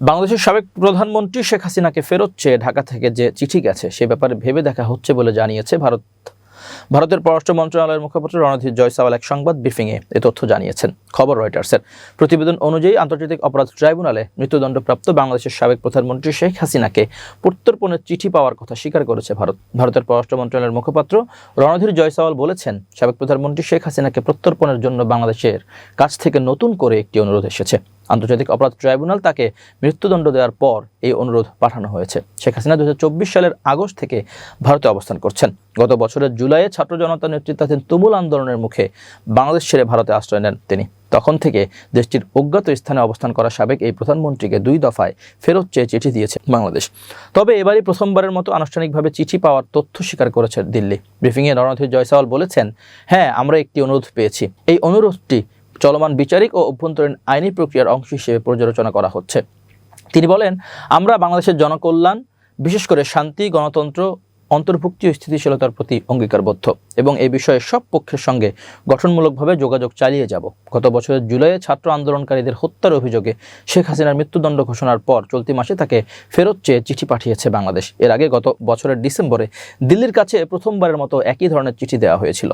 বাংলাদেশের সাবেক প্রধানমন্ত্রী শেখ হাসিনাকে ফেরত চেয়ে ঢাকা থেকে যে চিঠি গেছে, সে ব্যাপারে ভেবে দেখা হচ্ছে বলে জানিয়েছে ভারত। ভারতের পররাষ্ট্র মন্ত্রণালয়ের মুখপাত্র রণধীর জয়সাওয়াল এক সংবাদ ব্রিফিংয়ে এ তথ্য জানিয়েছেন। খবর রয়টার্সের। প্রতিবেদন অনুযায়ী আন্তর্জাতিক অপরাধ ট্রাইব্যুনালে মৃত্যুদণ্ডপ্রাপ্ত বাংলাদেশের সাবেক প্রধানমন্ত্রী শেখ হাসিনাকে প্রত্যর্পণের চিঠি পাওয়ার কথা স্বীকার করেছে ভারত। ভারতের পররাষ্ট্র মন্ত্রণালয়ের মুখপাত্র রণধীর জয়সাওয়াল বলেছেন, সাবেক প্রধানমন্ত্রী শেখ হাসিনাকে প্রত্যর্পণের জন্য বাংলাদেশের কাছ থেকে নতুন করে একটি অনুরোধ এসেছে। আন্তর্জাতিক অপরাধ ট্রাইব্যুনাল তাকে মৃত্যুদণ্ড দেওয়ার পর এই অনুরোধ পাঠানো হয়েছে। শেখ হাসিনা দু হাজার চব্বিশ সালের আগস্ট থেকে ভারতে অবস্থান করছেন। গত বছরের জুলাইয়ে ছাত্র জনতা নেতৃত্বাধীন তুমুল আন্দোলনের মুখে বাংলাদেশ ছেড়ে ভারতে আশ্রয় নেন তিনি। তখন থেকে দেশটির অজ্ঞাত স্থানে অবস্থান করা সাবেক এই প্রধানমন্ত্রীকে দুই দফায় ফেরত চেয়ে চিঠি দিয়েছে বাংলাদেশ। তবে এবারই প্রথমবারের মতো আনুষ্ঠানিকভাবে চিঠি পাওয়ার তথ্য স্বীকার করেছে দিল্লি। ব্রিফিংয়ে রণধীর জয়সাওয়াল বলেছেন হ্যাঁ আমরা একটি অনুরোধ পেয়েছি। এই অনুরোধটি চলমান বিচারিক ও অভ্যন্তরীণ আইনি প্রক্রিয়ার অংশ হিসেবে পর্যালোচনা করা হচ্ছে। তিনি বলেন, আমরা বাংলাদেশের জনকল্যাণ, বিশেষ করে শান্তি, গণতন্ত্র, অন্তর্ভুক্তি ও স্থিতিশীলতার প্রতি অঙ্গীকারবদ্ধ এবং এই বিষয়ে সব পক্ষের সঙ্গে গঠনমূলকভাবে যোগাযোগ চালিয়ে যাব। গত বছরের জুলাইয়ে ছাত্র আন্দোলনকারীদের হত্যার অভিযোগে শেখ হাসিনার মৃত্যুদণ্ড ঘোষণার পর চলতি মাসে তাকে ফেরত চেয়ে চিঠি পাঠিয়েছে বাংলাদেশ। এর আগে গত বছরের ডিসেম্বরে দিল্লির কাছে প্রথমবারের মতো একই ধরনের চিঠি দেওয়া হয়েছিল।